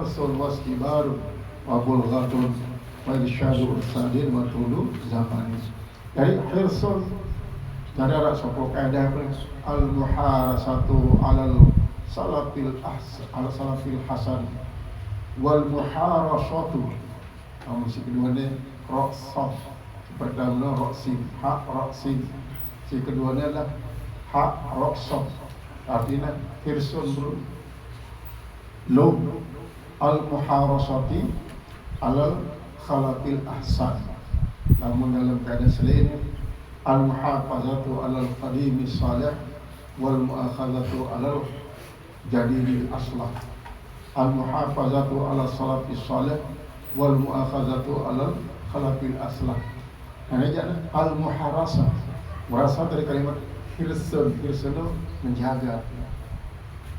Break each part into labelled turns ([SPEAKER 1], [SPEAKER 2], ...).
[SPEAKER 1] hirsun wastibaru wa bulghatun wa irsyadu ursadin wa tulu zamani. Dari hirsun dari arah sopo kaidah al muharasatu alal salafil ahsan ala salafil hasan. Wal muharasatu. Kamu si kedua ni roksaf. Pertama roksin hak roksin si kedua ni adalah hak roksaf. Artinya hirsun bro al muharasati alal khalaqil ahsan. Namun dalam keadaan selain al muhafazatu alal qadimi salih wal muakhadatu alal jadidil aslah. Al muhafazatu alal salafi salih wal muakhadatu alal khalaqil aslah. Nah, ini al muharasa berasal dari kalimat hirsun. Hirsun menjaga.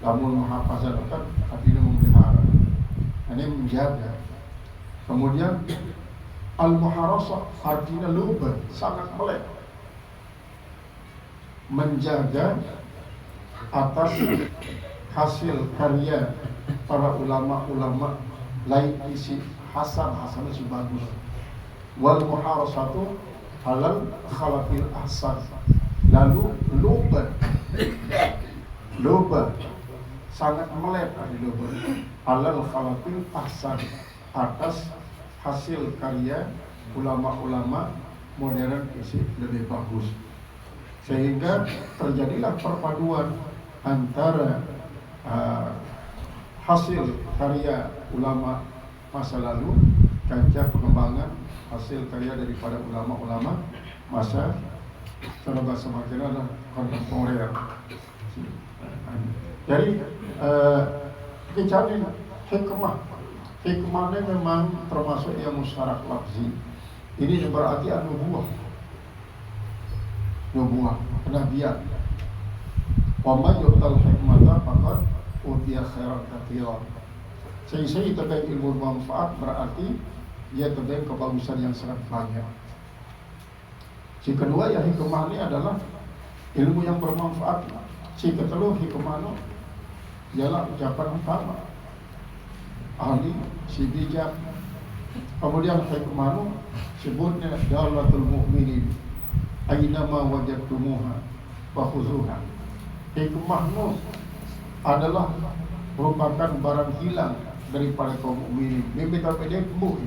[SPEAKER 1] Namun muhafazat kan artinya memelihara ini menjaga kemudian al muharasa artinya luber sangat melek. Menjaga atas hasil karya para ulama-ulama lain isi hasan hasan itu bagus. Wal muharasatu halal khalaqil ahsan. Lalu luber. Luber. Sangat melek di luber halal khalaqil ahsan atas hasil karya ulama-ulama modern isi lebih bagus. Sehingga terjadilah perpaduan antara uh, hasil karya ulama masa lalu kancah pengembangan hasil karya daripada ulama-ulama masa cara bahasa makin adalah kontemporer. Jadi uh, cari hikmah. Hikmahnya memang termasuk yang musyarak lafzi. Ini berarti nubuah. Kenabian wa man yu'tal hikmata faqad utiya khairan katsiran sehingga terkait ilmu bermanfaat berarti dia terkait kebagusan yang sangat banyak. Si kedua yang hikmah ini adalah ilmu yang bermanfaat. Si kedua hikmah itu ialah ucapan utama ahli si bijak kemudian hikmah sebutnya dalatul mu'minin Aynama wajadtumuha Fakhuzuha Hikmahmu adalah merupakan barang hilang daripada kaum mukminin. Mimpi tak bedek bu.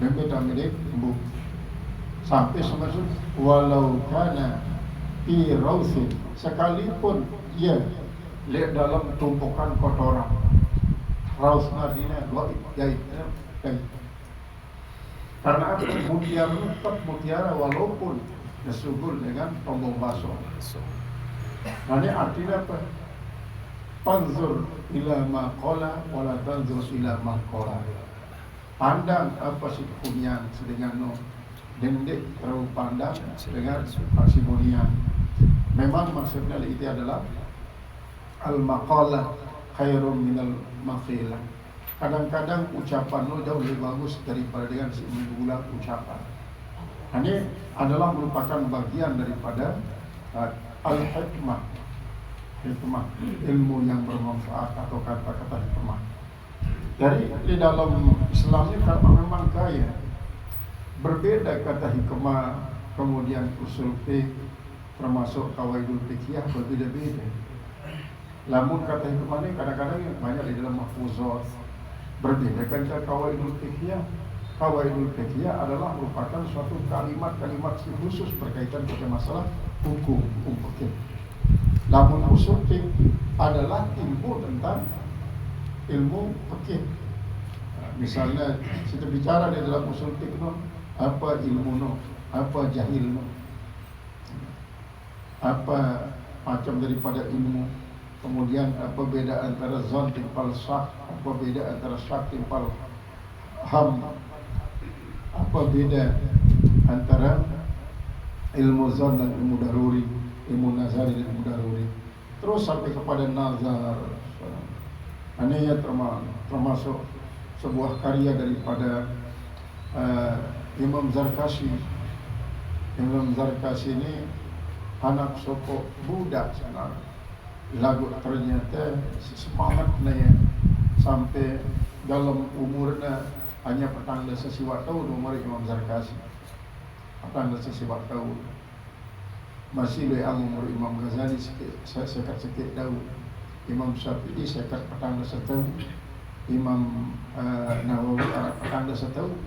[SPEAKER 1] Mimpi tak bedek bu. Sampai semaksud walau kana fi rausin sekalipun ia lihat dalam tumpukan kotoran. Raus artinya ghaib, gaib, gaib. Karena apa? Mutiara tetap mutiara walaupun disubur dengan tombol baso. Nah ini artinya apa? Panzur ila maqala wala tanzur ila maqala. Pandang apa sih kunyan seddengan no dendek terlalu pandang dengan parsimonian. Memang maksudnya itu adalah al maqala khairum minal maqilah kadang-kadang ucapan lo jauh lebih bagus daripada dengan mengulang ucapan. Ini adalah merupakan bagian daripada uh, al-hikmah, hikmah, ilmu yang bermanfaat atau kata-kata hikmah. Dari di dalam Islam ini karena memang kaya, berbeda kata hikmah, kemudian usul fiqh, termasuk kawaidul fiqhiyah berbeda-beda. Namun kata hikmah ini kadang-kadang banyak di dalam mahfuzat, Berbeda kan kawaidul fiqhiyah Kawaidul fiqhiyah adalah merupakan suatu kalimat-kalimat khusus berkaitan dengan masalah hukum hukum fikih. Namun usul fiqh adalah ilmu tentang ilmu fikih. Misalnya kita bicara di dalam usul no, apa ilmu no, apa jahil no, apa macam daripada ilmu Kemudian beda antara zon timpal sah beda antara syak timpal ham? Apa beda antara ilmu zon dan ilmu daruri Ilmu nazari dan ilmu daruri? Terus sampai kepada nazar. Ini ya termasuk sebuah karya daripada uh, Imam Zarkashi. Imam Zarkashi ini anak sokok budak sebenarnya lagu ternyata semangat na yan sampai dalam umurnya hanya petang siwak tahun umur Imam Zarkasi. Petang dasa siwak tahun. Masih le ang umur Imam Ghazali saya sekat sikit tahu. Imam Syafi'i sekat petang dasa tahun Imam uh, Nawawi uh, petang dasa tahun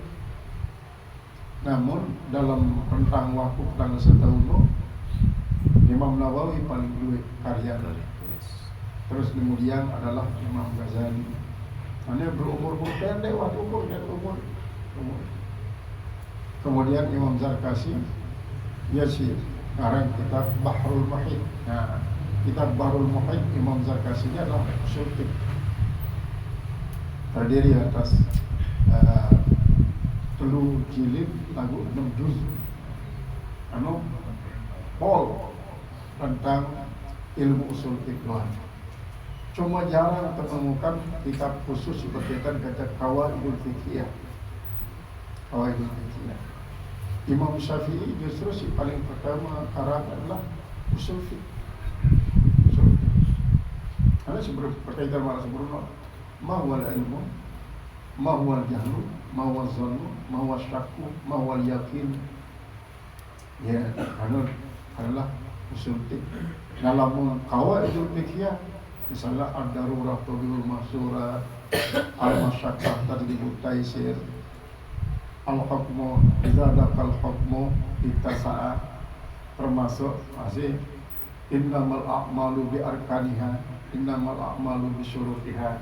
[SPEAKER 1] namun dalam rentang waktu petang dasa tahun itu Imam Nawawi paling dulu karya terus kemudian adalah Imam Ghazali Mana berumur pendek waktu umur dan umur, umur. Kemudian Imam Zarkasi dia sih ngarang kitab Bahrul Muhit. Nah, kitab Bahrul Muhit Imam Zarkasi dia adalah fiqh. Terdiri atas uh, telu jilid lagu enam juz. Anu pol tentang ilmu usul doang. Cuma jarang temukan kitab khusus berkaitan kata kawaidul fiqhiyah. Kawaidul fiqhiyah. Imam Syafi'i justru si paling pertama karang adalah usul fiqh. Karena sebelum berkaitan mana sebelum ma huwal ilmu, ma huwal jahlu, ma huwal zannu, ma huwal syakku, ma huwal yakin. Ya, karena adalah usul fiqh. Dalam kawaidul fiqhiyah misalnya ad-darurah tubihul mahsura al-masyakkah tadribut taisir. Al-hukmu idza dakal hukmu ittasa'a termasuk masih innamal a'malu bi arkaniha innamal a'malu bi syurutiha.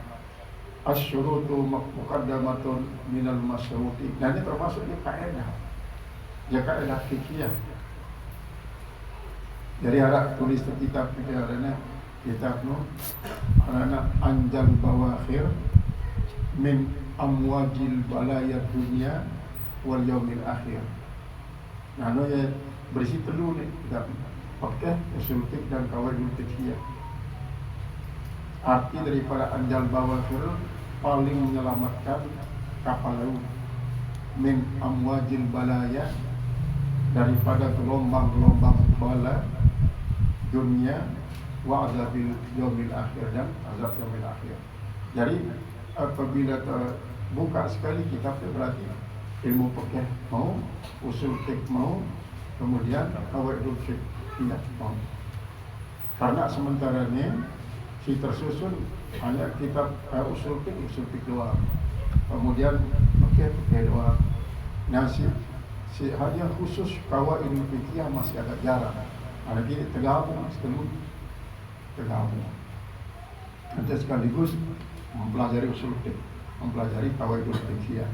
[SPEAKER 1] Asyurutu muqaddamatun minal masyruti dan ini termasuk di kaidah ya kaidah fikih. Jadi harap tulis kitab pikirannya kitab no karena anjal bawakhir min amwajil balaya dunia wal yaumil akhir. Nah no ya berisi telu nih kitab pakai usul fiqh dan kawaidul fiqhiyah arti daripada anjal bawakhir paling menyelamatkan kapal laut. Min amwajil balaya daripada gelombang-gelombang bala dunia wa azabil yaumil akhir dan azab yaumil akhir. Jadi apabila terbuka sekali kitab berarti ilmu fikih mau, usul fiqh mau, kemudian qawaidul fiqh tidak mau. Karena sementara ini si tersusun hanya kitab uh, usul fiqh, usul fiqh doang. Kemudian fikih fikih doang. Nah si, si hanya khusus qawaidul fiqh masih agak jarang. Ada ini tergabung setelah tergabung. Nanti sekaligus mempelajari usul fiqh, mempelajari kawaidul fiqhiyah.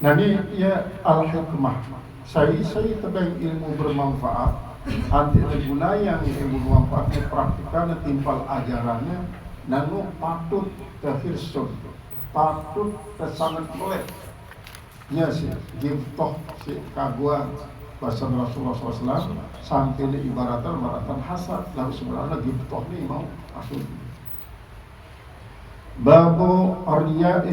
[SPEAKER 1] Nah ini ya al-hikmah. Saya saya tebang ilmu bermanfaat. Nanti guna yang ilmu bermanfaat praktikan timpal ajarannya. Nanu patut terhirsun, patut tersangat melek. Ya sih, giftoh si kaguan bahasa Rasulullah SAW sampai di ibaratan ibaratan hasad. Lalu sebenarnya gitu nih mau masuk. Babu arya